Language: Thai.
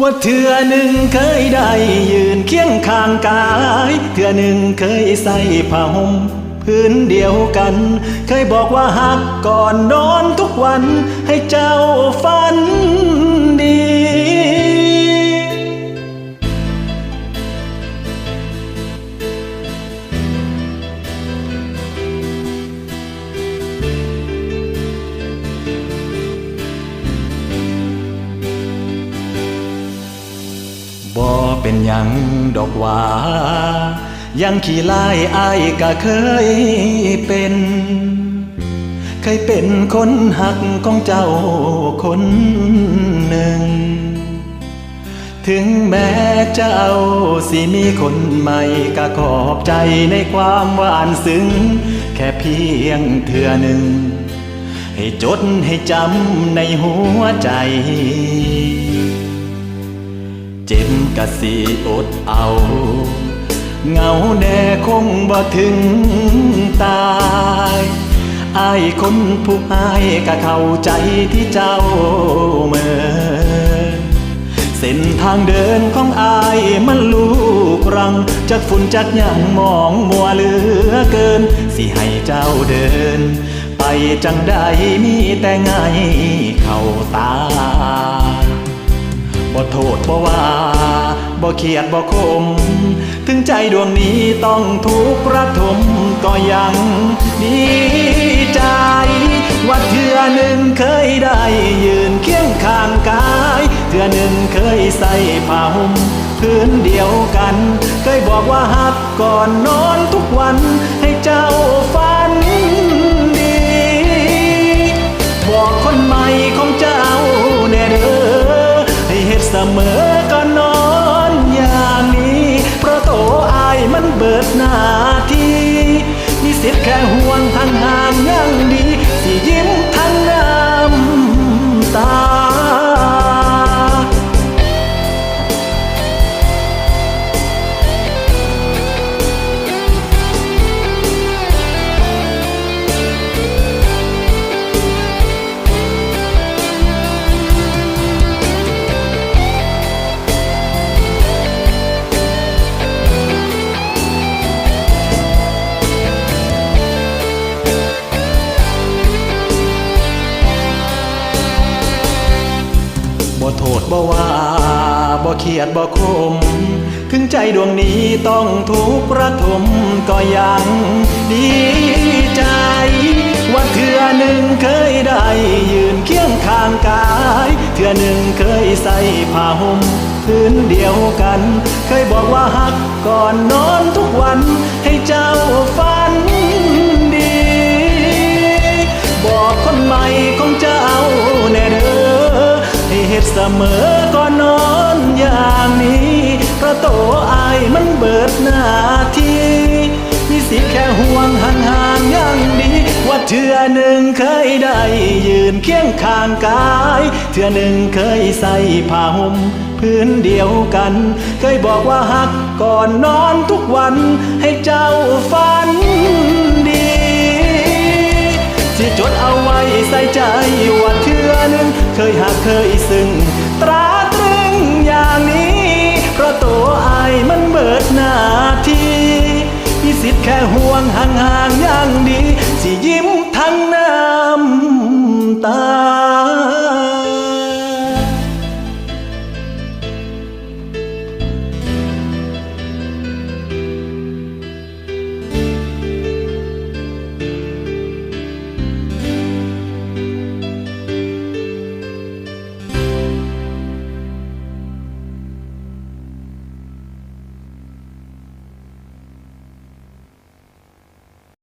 ว่าเถื่อหนึ่งเคยได้ยืนเคียงข้างกาย เถื่อหนึ่งเคยใส่ผ้าห่มพื้นเดียวกัน เคยบอกว่าหักก่อนนอนทุกวันให้เจ้าฝัน บ่เป็นหยังดอกว่า ยังขี้ลายอายก็เคยเป็น เคยเป็นคนหักของเจ้าคนหนึ่ง ถึงแม้เจ้าสิมีคนใหม่ก็ขอบใจในความหวานซึ้ง แค่เพียงเทื่อหนึ่ง ให้จดให้จำในหัวใจ กะสีอดเอาเหงาแน่คงบ่ถึงตายอายคนผู้อายก็เข้าใจที่เจ้าเมื่อเส้นทางเดินของอายมันลูกรังจากฝุ่นจากหยังมองมัวเหลือเกิน สิให้เจ้าเดิน ไปจังได้มีแต่ไงเข้าตาบ่โทษบ่ว่า บ่เครียดบ่คม ถึงใจดวงนี้ต้องทุกข์ระทมก็ยังดีใจ ว่าเทื่อหนึ่งเคยได้ยืนเคียงข้างกายเทื่อหนึ่งเคยใส่ผ้าห่มพื้นเดียวกัน เคยบอกว่าหักก่อนนอนทุกวันให้เจ้าฝันดีบอกคนใหม่ของเจ้าแน่เด้อให้เฮ็ดเสมอ สิทธิ์แค่ห่วงทางห่างยังดี สิยิ้ม บ่โทษบ่ว่าบ่เครียดบ่คม ถึงใจดวงนี้ต้องทุกข์ระทมก็ยังดีใจ ว่าเทื่อหนึ่งเคยได้ยืนเคียงข้างกายเทื่อหนึ่งเคยใส่ผ้าห่มพื้นเดียวกัน เคยบอกว่าหักก่อนนอนทุกวันให้เจ้า เสมอก่อนนอนอย่างนี้เพราะโตอายมันเบิดหน้าที่ มีสิแค่ห่วงห่างๆอย่างดีว่าเทือหนึ่งเคยได้ยืนเคียงข้างกาย เทือหนึ่งเคยใส่ผ้าห่มพื้นเดียวกัน เคยบอกว่าหักก่อนนอนทุกวันให้เจ้าฝัน จดเอาไว้ใส่ใจว่าเทื่อนึง เคยหักเคยซึ้งตราตรึงอย่างนี้ เพราะตัวไอมันเบิดหน้าที่มีสิทธิ์แค่ห่วงหัน